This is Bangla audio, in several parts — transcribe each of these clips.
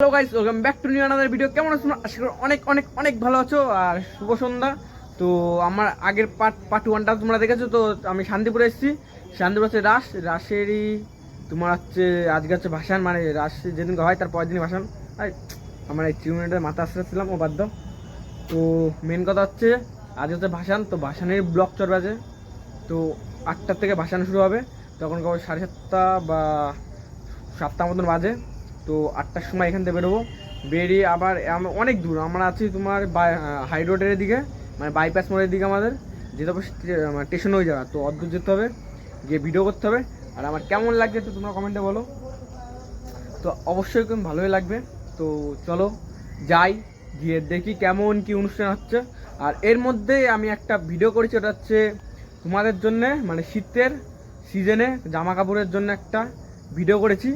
Hello guys welcome back to new another video কেমন আছো? আশা করি অনেক অনেক অনেক ভালো আছো আর শুভ সন্ধ্যা। তো আমার আগের পার্ট পার্ট ওয়ানটা তোমরা দেখেছ, তো আমি শান্তিপুরে এসেছি। শান্তিপুর হচ্ছে রাস। রাসেরই তোমার হচ্ছে, আজকে হচ্ছে ভাসান মানে রাস যেদিন হয়, তার পরের দিনই ভাসান। আমার এই চিউনিটার মাথা আসতেছিলাম ও দাও। তো মেন কথা হচ্ছে, আজ হচ্ছে ভাসান, তো ভাসানের ব্লক চড়বে আছে তো আটটার থেকে ভাসান শুরু হবে। তখন কবে? সাড়ে সাতটা বা সাতটা মতন বাজে। তো আটটার সময় এখান থেকে বেরোবো। বেরিয়ে আবার অনেক দূর, আমরা আছি তোমার হাই রোডের দিকে মানে বাইপাস মোড়ের দিকে আমাদের, যেতে হবে স্টেশন ওই জায়গা, তো অদ্ভুত যেতে হবে, গিয়ে ভিডিও করতে হবে, আর আমার কেমন লাগছে তো তোমরা কমেন্টে বলো। তো অবশ্যই ভালোই লাগবে, তো চলো যাই, গিয়ে দেখি কেমন কি অনুষ্ঠান হচ্ছে, আর এর মধ্যে আমি একটা ভিডিও করেছি, ওটা হচ্ছে তোমাদের জন্যে মানে শীতের সিজনে জামা কাপড়ের জন্য একটা ভিডিও করেছি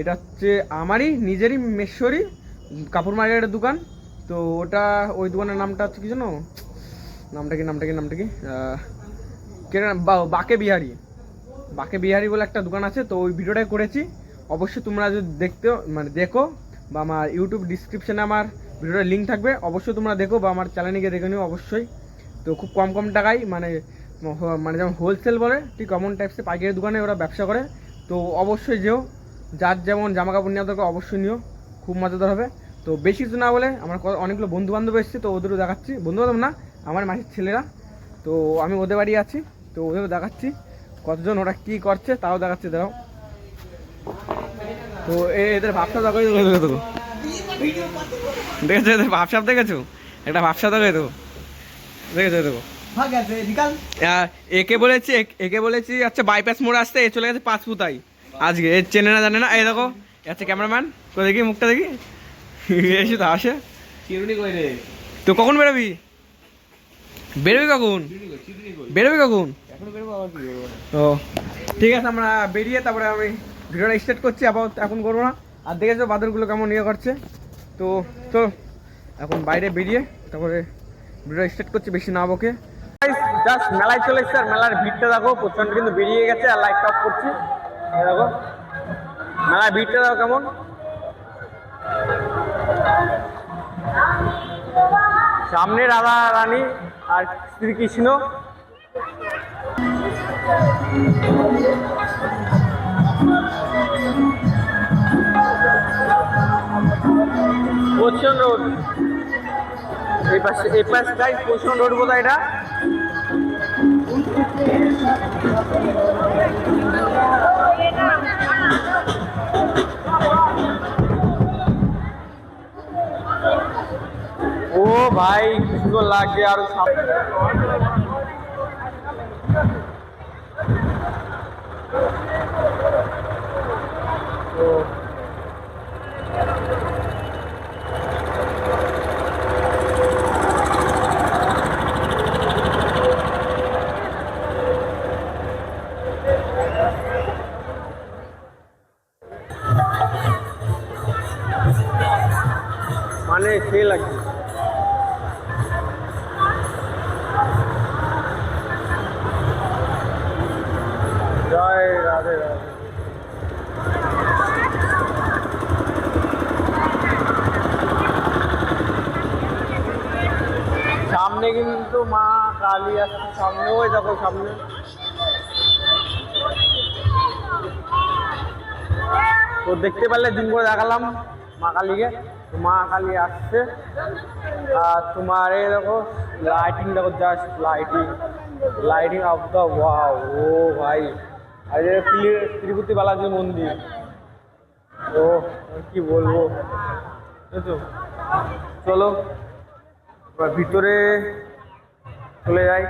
এটা হচ্ছে আমারই, নিজেরই মেশ্বরী কাপড় মার্কেটের দোকান। তো ওটা, ওই দোকানের নামটা হচ্ছে কি জানো? নামটা কি নামটা কি নামটা কি? বাকে বিহারি। বাকে বিহারি বলে একটা দোকান আছে, তো ওই ভিডিওটাই করেছি। অবশ্যই তোমরা যদি দেখতে মানে দেখো, বা আমার ইউটিউব ডিসক্রিপশানে আমার ভিডিওটার লিঙ্ক থাকবে, অবশ্যই তোমরা দেখো, বা আমার চ্যানেলে গিয়ে দেখে নিও, অবশ্যই। তো খুব কম কম টাকায় মানে মানে যেমন হোলসেল বলে, ঠিক কমন টাইপসে পাইকারি দোকানে ওরা ব্যবসা করে। তো অবশ্যই যেও। যার যেমন জামা কাপড় নেওয়া দরকার অবশ্যই নিও খুব মজাদার হবে। তো বেশি কিছু না বলে আমার অনেকগুলো বন্ধু বান্ধব এসেছে তো ওদেরও দেখাচ্ছি। বন্ধু বান্ধব না আমার মাসির ছেলেরা। তো আমি ওদের বাড়ি আছি তো ওদেরও দেখাচ্ছি কতজন ওরা কি করছে তাও দেখাচ্ছি দাঁড়াও। তো এ- এদের ভাবসাব দেখো দেখো, দেখো। দেখেছ এদের ভাবসাব দেখেছ? একটা ভাবসাব দেখো দেখো। দেখেছ দেখো। একে বলেছি একে বলেছি আচ্ছা বাইপাস মোড় আসতে চলে গেছে পাঁচ ফুতাই আজকে এ চেনে না জানে না। এই দেখো আচ্ছা ক্যামেরাম্যান। তো দেখি? মুখটা দেখি? এসে তো আসে তো কখন বেরোবি? বেরোবি কখন? বেরোবি কখন? এখন বেরোবো আবার কি করব তো ঠিক আছে আমরা বেরিয়ে তারপরে আমি ভিডিওটা স্টার্ট করছি আবার এখন করব না। আর দেখেছ বাদরগুলো কেমন ইয়ে করছে? তো তো এখন বাইরে বেরিয়ে তারপরে ভিডিওটা স্টার্ট করছি বেশি না বকে। জাস্ট মেলায় চলে এসছে আর মেলার ভিড়টা দেখো প্রচণ্ড কিন্তু বেরিয়ে গেছে আর লাইট অফ করছি। দেখো। মেলার ভিড়টা দেখো কেমন? সামনে রাধা রানী আর শ্রীকৃষ্ণ। পশ্চিম রোড। এই পাশে, এই পাশটাই পশ্চিম রোড বোধহয় এটা। ও ভাই কি সুন্দর লাগছে আরও সামনে তো মানে সে লাগছে সামনে কিন্তু মা কালী আসছে সামনে ওই দেখো সামনে তো দেখতে পারলে দিন করে দেখালাম মা কালীকে তো মা কালী আসছে আর তোমার এই দেখো লাইটিং দেখো just lighting lighting of the wow ও ভাই আর বালাজি মন্দির। ও কি বলব? চলো ভিতরে চলে যাই।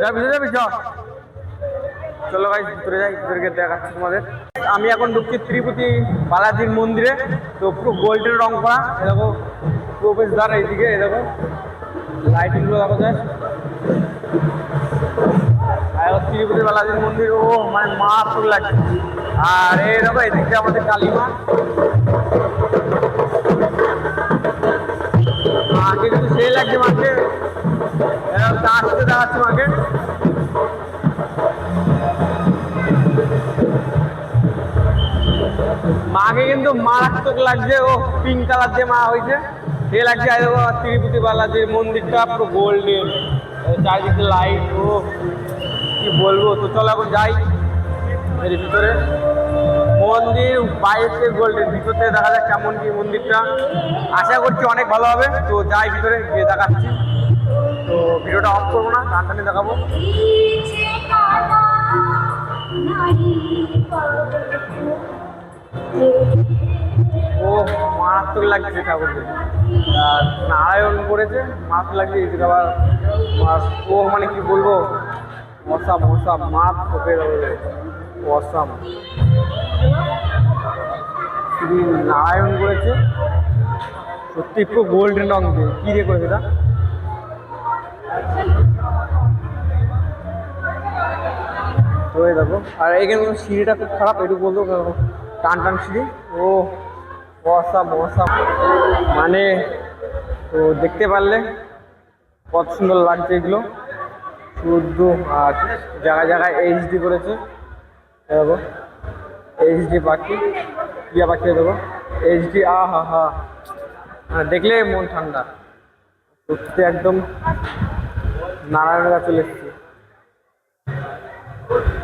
যা যাবি, চ। চলো ভাই ভিতরে যাই ভিতরে দেখাচ্ছি তোমাদের। আমি এখন ঢুকছি তিরুপতি বালাজির মন্দিরে। তো পুরো গোল্ডের রং করা। এ দেখো প্রবেশদ্বার এইদিকে এ দেখো। লাইটিংগুলো দেখো যায় তিরুপতি বালাজির মন্দির, ও মানে মা ফুল লাগছে। আর এই দেখো এদিকে আমাদের কালীমা। মাকে কিন্তু সেই লাগছে মাকে। আসতে দেখাচ্ছে মাকে। মাকে কিন্তু মারাত্মক লাগছে, ও পিঙ্ক কালার দিয়ে মা হয়েছে। সে লাগছে আর তিরুপতি বালাজির মন্দিরটা, পুরো গোল্ডেন চারিদিকে লাইট ও। কি বলব? তো চলো এখন যাই। এর ভিতরে। মন্দির বাইরে থেকে গোল্ডেন ভিতর থেকে দেখা যাক কেমন কি মন্দিরটা। আশা করছি অনেক ভালো হবে। তো যাই ভিতরে গিয়ে দেখাচ্ছি। তো ভিডিওটা অফ করব না গান টানে দেখাবো। ও মারাত্মক লাগছে ঠাকুরকে। আর নারায়ণ করেছে, মারাত্মক লাগছে আবার ও মানে কি বলব? অসাম অসাম মারাত্মক অসাম শুধু নারায়ণ করেছে। সত্যি পুরো গোল্ডেন রং দিয়ে। কী রে করেছে এটা? হয়ে দেখো। আর এখানে কোনো সিঁড়িটা খুব খারাপ, একটু বলতো টান টান সিঁড়ি। ও অসাম অসাম মানে তো দেখতে পারলে কত সুন্দর লাগছে এগুলো। শুদ্ধ আর জায়গায় জায়গায় এইচডি করেছে। দেখো। এইচডি পাখি। টিয়া পাখি দেবো? এইচডি আ হা হা। মানে দেখলে মন ঠান্ডা। সত্যি একদম নারায়ণরা চলে এসছে।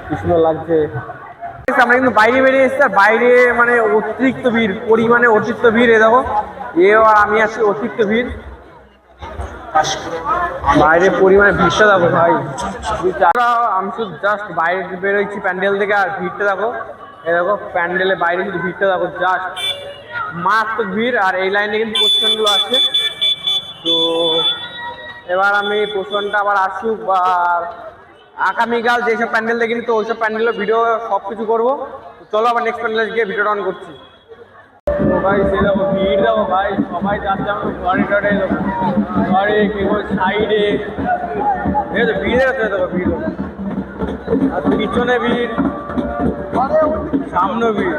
কি সুন্দর লাগছে। আমরা কিন্তু বাইরে বেরিয়ে এসেছি আর বাইরে মানে অতিরিক্ত ভিড়, পরিমাণে অতিরিক্ত ভিড় এ দেখো। এ আমি আছি, অতিরিক্ত ভিড়। বাইরে পরিমাণে ভিড়টা দেখো ভাই। আমি শুধু জাস্ট বাইরে বেরোচ্ছি প্যান্ডেল থেকে আর ভিড়টা দেখো এ দেখো, প্যান্ডেলের বাইরে শুধু ভিড়টা দেখো জাস্ট মারাত্মক ভিড় আর এই লাইনে কিন্তু পোস্টানগুলো আছে। তো এবার আমি পোস্টানটা আবার আসুক বা আগামীকাল যেসব প্যান্ডেল দেখিনি তো ওইসব প্যান্ডেলের ভিডিও সব কিছু করব চলো আবার নেক্সট প্যান্ডেলে গিয়ে ভিডিওটা অন করছি। ও ভাই সে দেখো ভিড় দেখো ভাই, সবাই যাচ্ছে আমার ঘরে টরে, ঘরে কেউ সাইডে ঠিক আছে ভিড় আছে দেখো ভিড়। আর পিছনে ভিড়, সামনে ভিড়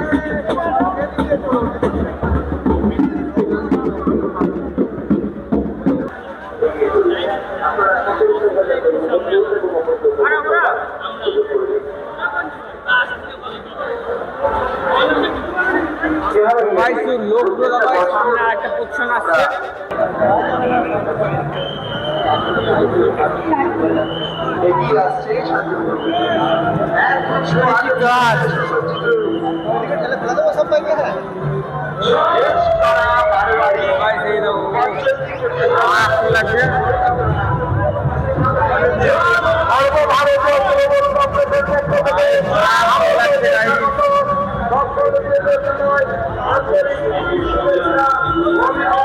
ভাই শুধু লোকগুলো দেখো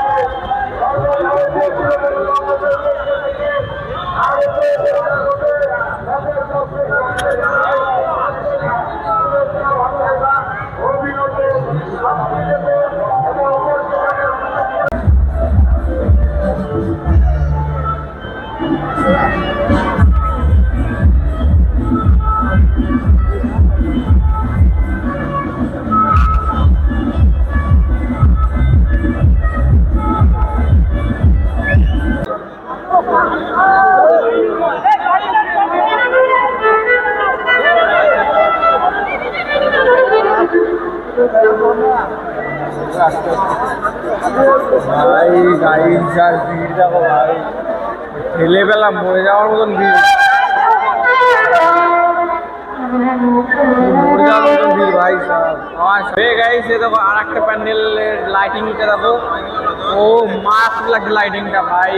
এই সামনে আরেকটা পোজিশন আসছে এগিয়ে আসছে গাছ ভাই সেই দেখো মারাত্মক লাগছে মারাত্মক লাগছে guys। ভাই গাড়ির যার ভিড় দেখো ভাই। ঠেলে পেলাম মরে যাওয়ার মতন ভিড়। মরে যাওয়ার মতন ভিড় ভাই হয়ে গেছে দেখো আর একটা প্যান্ডেলের লাইটিংটা দেখো। ও মারাত্মক লাগছে লাইটিংটা ভাই।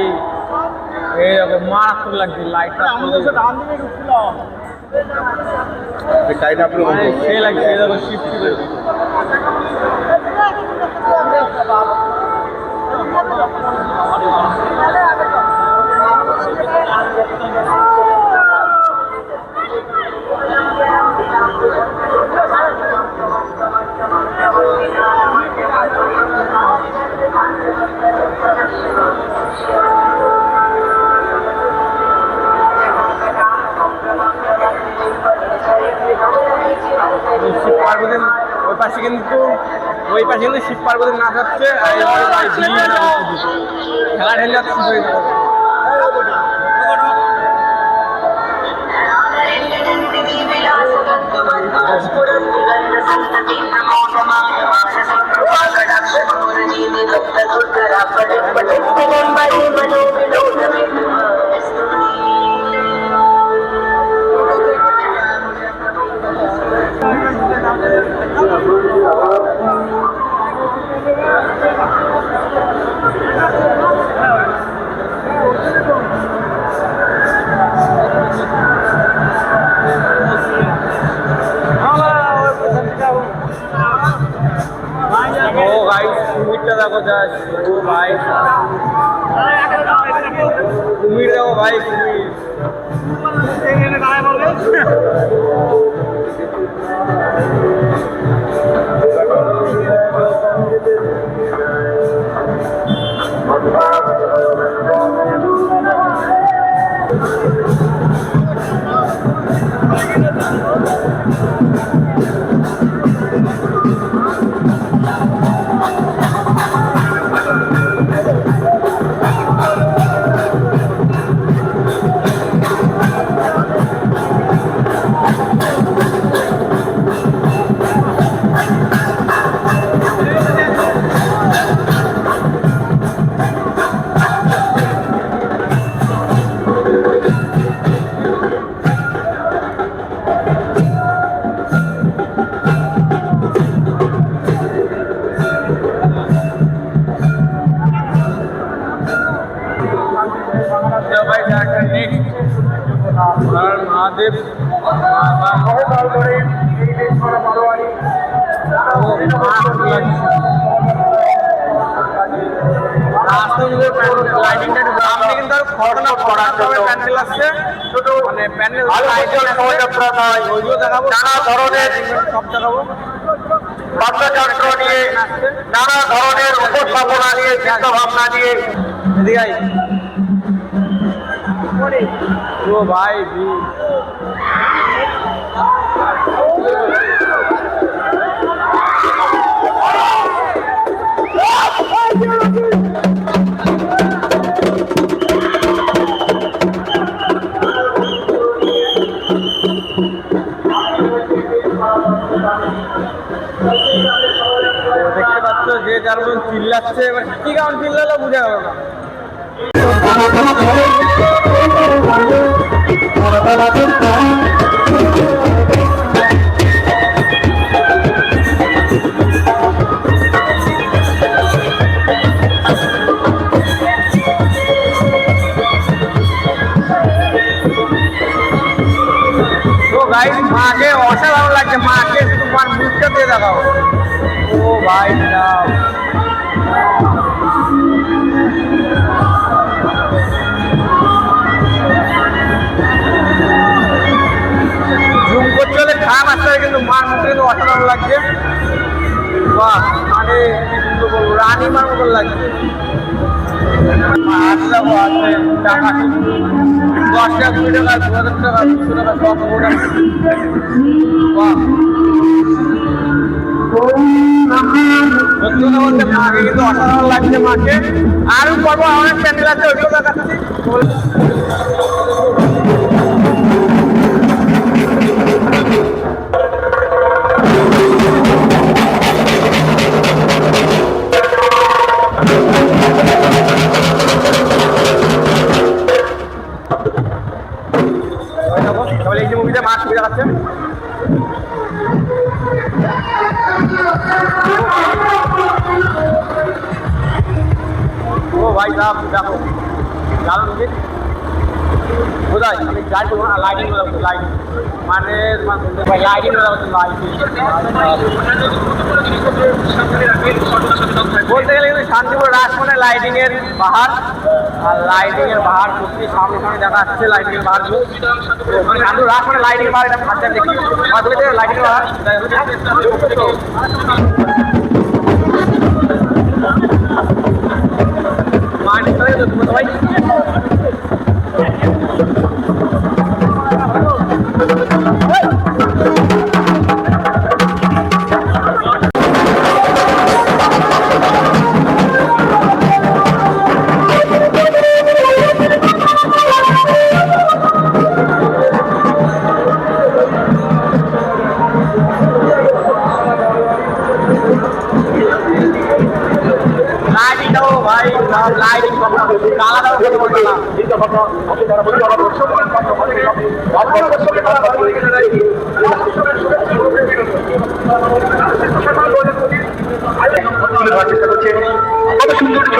এই দেখো মারাত্মক লাগছে লাইটটা লাগছে দেখো শিফট শিব ওই পাশে কিন্তু শিব পার্বতী নাচ হচ্ছে আর এই পাশে। খেলা ঠেলে যাচ্ছে শুধু এই নানা ধরনের সব বাদ্যযন্ত্র নিয়ে নানা ধরনের উপস্থাপনা নিয়ে চিন্তা ভাবনা নিয়ে। এদিকে আয়। ও ভাই। দেখতে পাচ্ছ যে যার মতন চিল্লাচ্ছে এবার কি কারণ চিল্লালো বুঝে গেল না। গাইস মাকে অসাধারণ লাগছে। মাকে শুধু মার মুখটা দিয়ে দেখাও। ও ভাই সাহেব বলব রানী মার মতন লাগছে আসলে আছে। টাকা অসাধারণ লাগছে মাকে। আরও পর্ব অনেক প্যান্ডেল আছে, ওইগুলো দেখাচ্ছি। বলতে গেলে কিন্তু শান্তিপুর রাস মানে লাইটিং এর বাহার আর লাইটিং এর বাহার সত্যি সামনে সামনে দেখা যাচ্ছে লাইটিং এর মানে শান্তিপুর রাস মানে লাইটিং বাহার এটা ভাবতে দেখি লাইটিং বাহার মানে ভাই।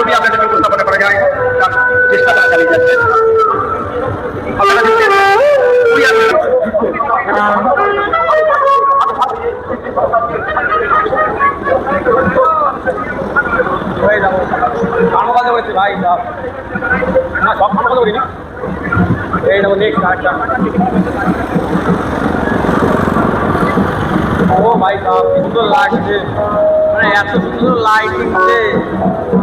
ছবি আপনাদের উপস্থাপনা করা যায় চেষ্টা তারা চালিয়ে যাচ্ছে। ও ভাই কি সুন্দর লাগছে। মানে এত সুন্দর লাইটিং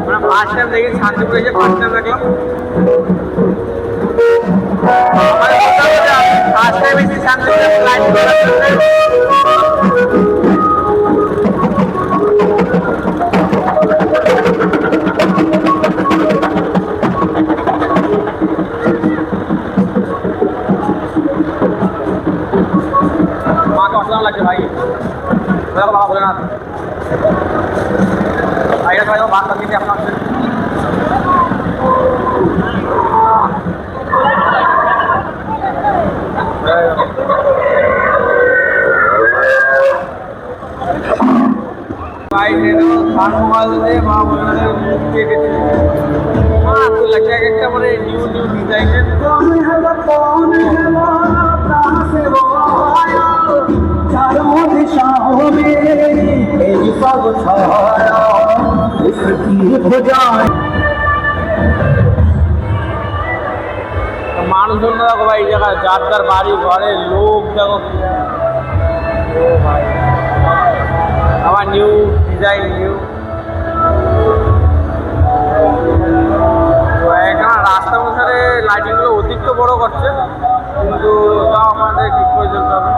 মানে ফার্স্ট টাইম দেখি শান্তিপুরে এসে ফার্স্ট টাইম দেখলাম। আমার ফার্স্ট টাইম এসে শান্তিপুরে লাইটিং মাকে মানুষজন দেখো ভাই জায়গায় যার যার বাড়ি ঘরে লোক দেখো। ভাই আবার নিউ ডিজাইন, নিউ এখানে রাস্তা অনুসারে লাইটিংগুলো অতিরিক্ত বড় করছে, কিন্তু তাও আমাদের ঠিক করে চলতে হবে?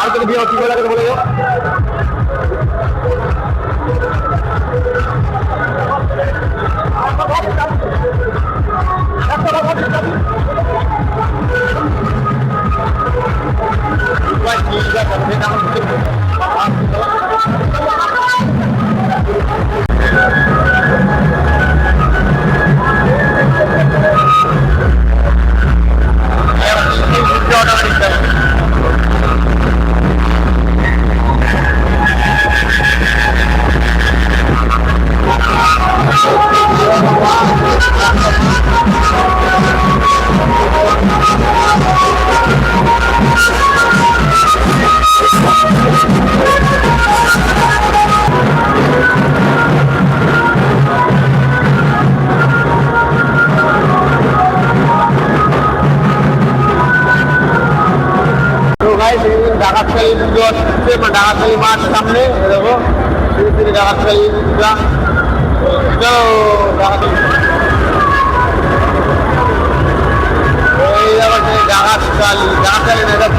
আর কোনো বিয়ে কি বলে লাগে বলে যাও তো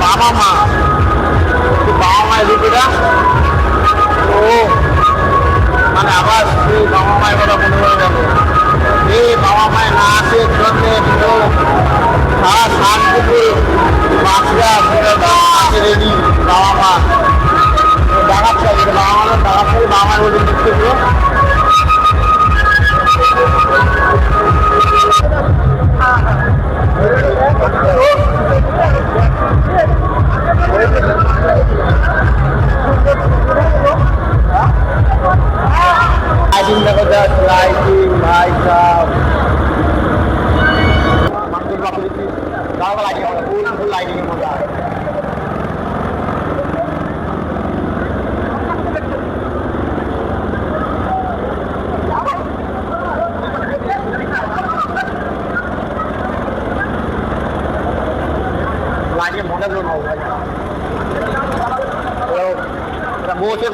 বাবা মা। ও মানে আবার সেই বাবা মায়ের কথা মনে এই বাবা মায়ের জন্য তো সারা শান্তিপুর বাচ্চা নাচে রেডি, বাবা মা। ডাকাচ্ছে বাবা মা ডাকাচ্ছে বাবা মায়ের মধ্যে দেখতে পুরো লাইটিং দেখো জাস্ট লাইটিং ভাই সাহ মানুষের বাপে দেখি দাঁড়াবো লাইটিং আমরা ফুল ফুল লাইটিং এর মধ্যে আছে আজকে মডেলগুলো নেব ভাই এটা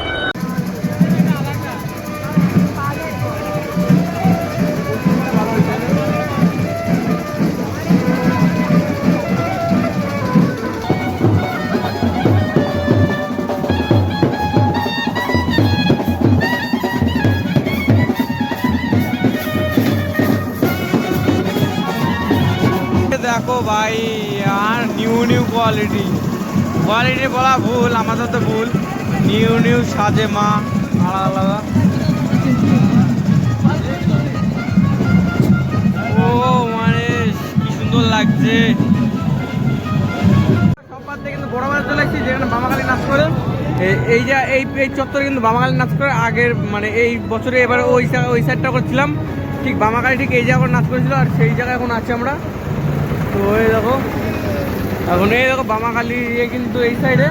ভাই, আর নিউ নিউ কোয়ালিটি কোয়ালিটি বলা ভুল, আমাদের তো ভুল। নিউ নিউ সাজে মা, আলাদা আলাদা। ও মানে কি সুন্দর লাগছে। কিন্তু বড় বাজার চলে এসেছি, যেখানে বামাকালী নাচ করে। এই যে, এই এই চত্বরে কিন্তু বামাকালী নাচ করে আগের মানে এই বছরে এবার ওই ওই সাইডটা করছিলাম। ঠিক বামাকালী ঠিক এই জায়গায় নাচ করেছিল, আর সেই জায়গায় এখন আছি আমরা। তো এই দেখো। এখন এই দেখো বামাখালি ইয়ে কিন্তু এই সাইডে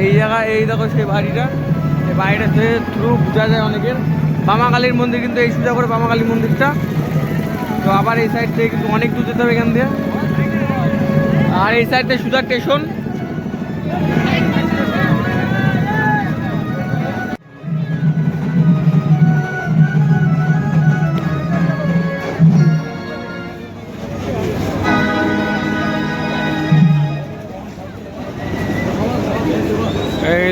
এই জায়গা, এই দেখো সেই বাড়িটা। এই বাড়িটা থ্রু বোঝা যায় অনেকের। বামাকালীর মন্দির কিন্তু এই সোজা করে বামাকালী মন্দিরটা। তো আবার এই সাইড থেকে কিন্তু অনেক দূর যেতে হবে এখান দিয়ে। আর এই সাইডটা সুজা স্টেশন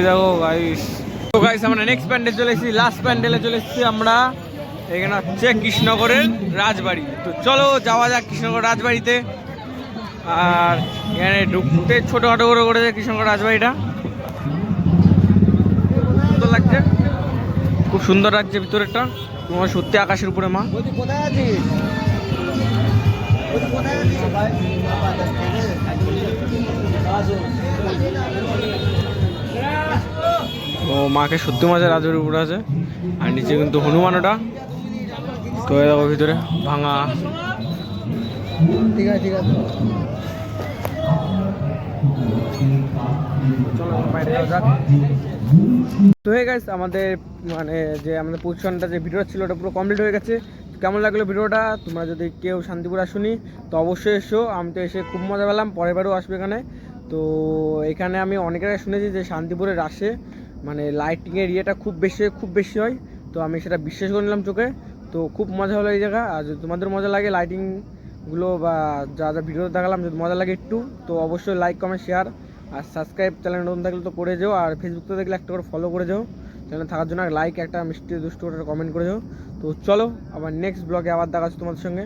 দেখো গাইস তো গাইস আমরা নেক্সট প্যান্ডেল চলে এসেছি লাস্ট প্যান্ডেলে চলে এসেছি আমরা। এখানে হচ্ছে কৃষ্ণনগরের রাজবাড়ি। তো চলো, যাওয়া যাক কৃষ্ণনগর রাজবাড়িতে। আর এখানে ঢুকতে ছোটোখাটো করে করেছে কৃষ্ণনগর রাজবাড়িটা। সুন্দর লাগছে। খুব সুন্দর লাগছে ভিতরেরটা। তোমার সত্যি আকাশের উপরে, মা। কোথায় আছিস ও মাকে সত্যি মাঝে রাজের উপরে আছে, আর নিচে কিন্তু হনুমান ওটা। তো দেখো ভিতরে ভাঙা। তো হয়ে গেছে আমাদের মানে যে আমাদের পজিশনটা যে ভিডিওটা ছিল, ওটা পুরো কমপ্লিট হয়ে গেছে। কেমন লাগল ভিডিওটা? তোমরা যদি কেউ শান্তিপুর আসুনি, তো অবশ্যই এসো। আমি তো এসে খুব মজা পেলাম, পরের বারও আসবে এখানে। তো এখানে আমি অনেকের শুনেছি যে শান্তিপুরের রাসে মানে লাইটিংয়ের ইয়েটা খুব বেশি খুব বেশি হয়। তো আমি সেটা বিশ্বাস করে নিলাম চোখে। তো খুব মজা হলো এই জায়গা। আর যদি তোমাদের মজা লাগে লাইটিংগুলো বা যা যা ভিডিও দেখালাম, যদি মজা লাগে একটু, তো অবশ্যই লাইক কমেন্ট শেয়ার আর সাবস্ক্রাইব চ্যানেল নতুন থাকলে তো করে যাও। আর ফেসবুক দেখলে একটা করে ফলো করে যাও। চ্যানেল থাকার জন্য লাইক একটা মিষ্টি, দুষ্টু কমেন্ট করে যাও। তো চলো, আবার নেক্সট ব্লগে আবার দেখা তোমাদের সঙ্গে।